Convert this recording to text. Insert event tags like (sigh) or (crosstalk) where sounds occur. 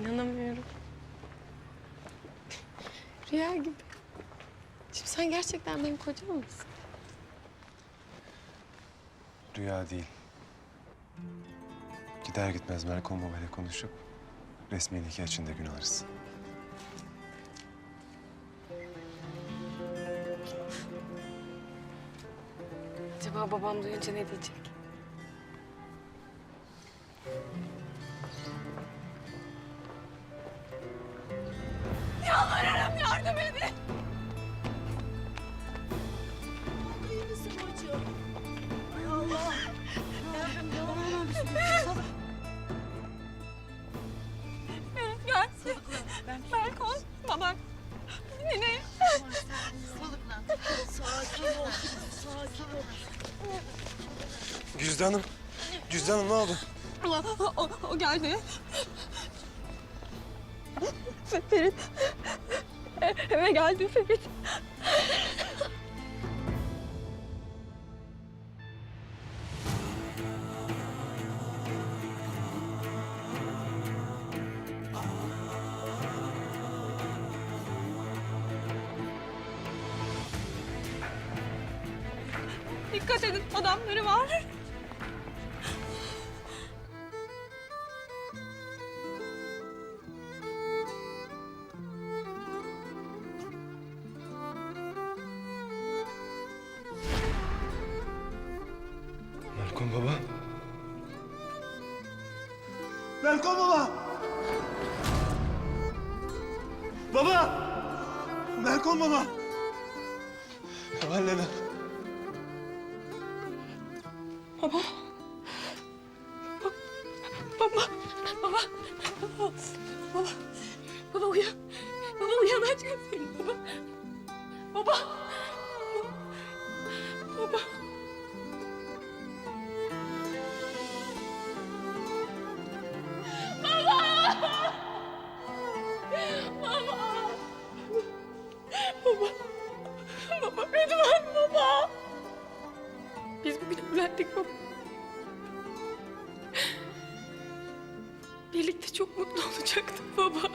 İnanamıyorum. Rüya gibi. Şimdi sen gerçekten benim kocam mısın? Rüya değil. Gider gitmez Melkom Baba ile konuşup resmi nikah için de gün alırız. Acaba babam duyunca ne diyecek? Yardım edin. İyi misin bacım? Ay Allah. (laughs) Yavrum ne oluyor? Ferit gelsin. Melkon, babam. Nene. Soluklan. Sakin ol. Sakin ol. Güzde Hanım. Güzde Hanım ne oldu? O, o, geldi. Fe- Ferit. (laughs) Eve geldi Ferit. Dikkat edin adamları var. Melkom Baba. Melkom baba! Baba! Melkom baba! Kemal nene. Baba. Baba. Baba. Baba. Baba. Baba uyan. Baba. Baba lütfen baba. Biz bugün evlendik baba. Birlikte çok mutlu olacaktık baba.